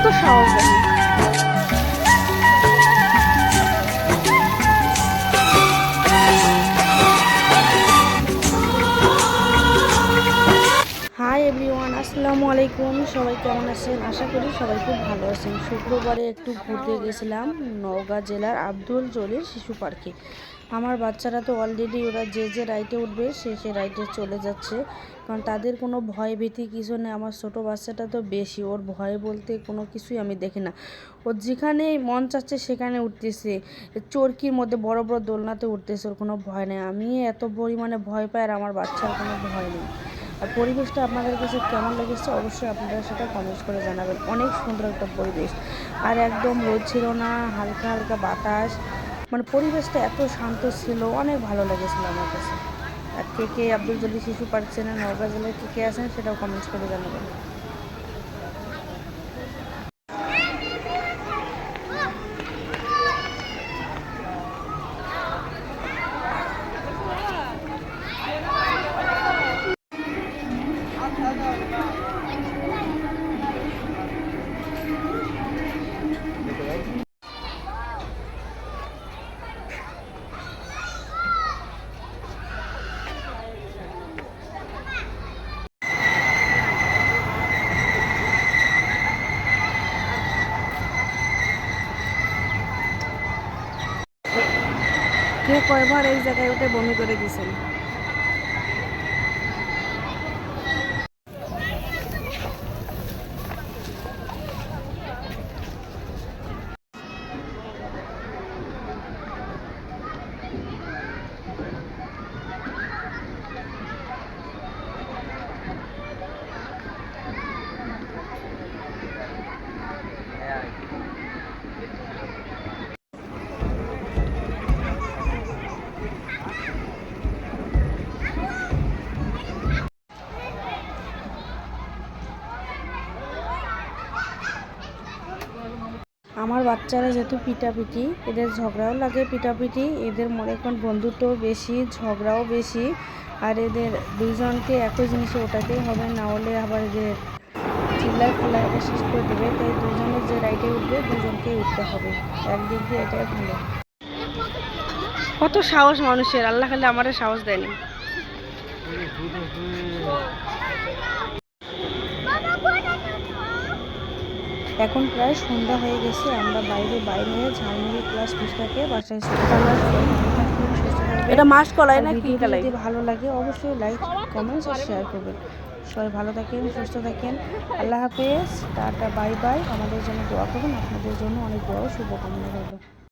多少我。আসসালামু আলাইকুম। সবাই কেমন আছেন? আশা করি সবাই খুব ভালো আছেন। শুক্রবারে একটু ঘুরতে গেছিলাম নওগাঁ জেলার আব্দুল জলিল শিশু পার্কে। আমার বাচ্চারা তো অলরেডি ওরা যে যে রাইটে উঠবে, সে সে রাইটে চলে যাচ্ছে। কারণ তাদের কোনো ভয় ভীতি কিছু নেই। আমার ছোটো বাচ্চাটা তো বেশি। ওর ভয় বলতে কোনো কিছুই আমি দেখি না। ওর যেখানে মন চাচ্ছে সেখানে উঠতেছে। চরকির মধ্যে বড় বড় দোলনাতে উঠতেছে। ওর কোনো ভয় নেই। আমি এত পরিমাণে ভয় পাই আর আমার বাচ্চার কোনো ভয় নেই। আর পরিবেশটা আপনাদের কাছে কেমন লেগেছে অবশ্যই আপনারা সেটা কমেন্টস করে জানাবেন। অনেক সুন্দর একটা পরিবেশ। আর একদম রোদ ছিল না, হালকা হালকা বাতাস। মানে পরিবেশটা এত শান্ত ছিল, অনেক ভালো লেগেছিলো আমার কাছে। আর কে কে আব্দুল জলি শিশু পার্ক চেনেন, নওগাঁ জেলায় কে কে আছেন সেটাও কমেন্টস করে জানাবেন। কে কয়বার এই জায়গায় উঠে বমি করে দিয়েছেন আমার বাচ্চারা যেহেতু পিটাপিটি, এদের ঝগড়াও লাগে পিটাপিটি, এদের মনে করেন বন্ধুত্ব বেশি, ঝগড়াও বেশি, আর এদের দুজনকে একই জিনিসে ওঠাতেই হবে, না হলে আবার এদের চিল্লায় ফুল্লায় এটা শেষ করে দেবে। তাই দুজনের যে রাইডে উঠবে, দুজনকেই উঠতে হবে। একদিক দিয়ে এটাই ভালো। কত সাহস মানুষের, আল্লাহ খালি আমার সাহস দেয়নি। এখন প্রায় সন্ধ্যা হয়ে গেছে আমরা বাইরে বাইরে হয়ে ঝালমুড়ি প্লাস ফুচকাকে বাসায় এটা মাস কলাই না কি কলাই? যদি ভালো লাগে অবশ্যই লাইক কমেন্টস আর শেয়ার করবেন। সবাই ভালো থাকেন সুস্থ থাকেন। আল্লাহ হাফেজ টাটা বাই বাই আমাদের জন্য দোয়া করুন আপনাদের জন্য অনেক বড় শুভকামনা রইল।